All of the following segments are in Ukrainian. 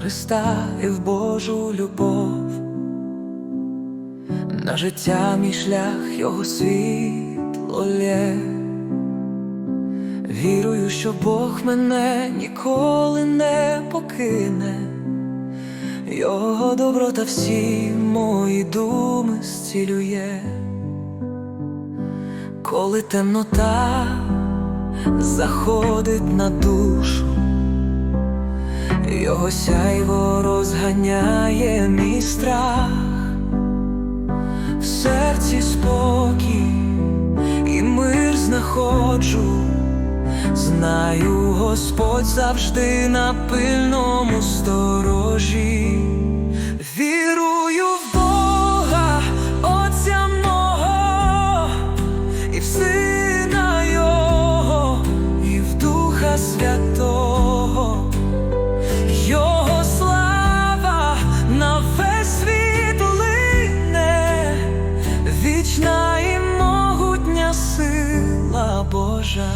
Христа і в Божу любов. На життя мій шлях його світло лє. Вірую, що Бог мене ніколи не покине, Його доброта всі мої думи зцілює, коли темнота заходить на душу, Його сяйво розганяє мій страх, в серці спокій і мир знаходжу. Знаю, Господь завжди на пильному сторожі. Сила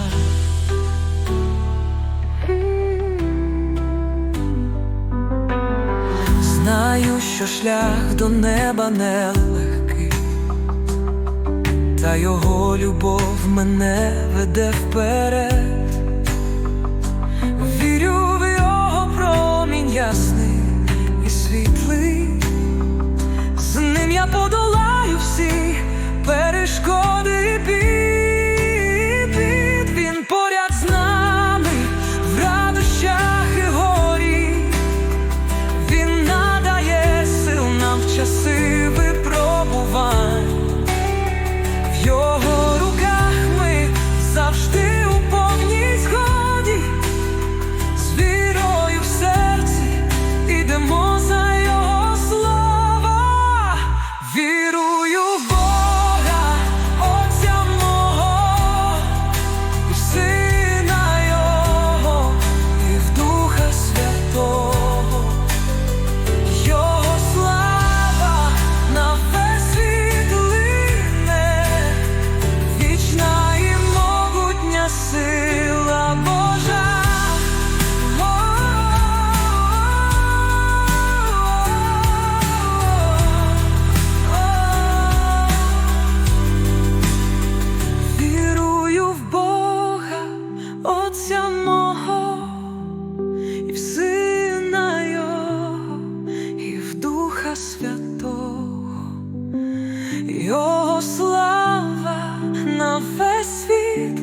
Знаю, що шлях до неба нелегкий, та його любов мене веде вперед. Вірю в його промінь ясний і світлий, з ним я подолаю Його слава на весь світ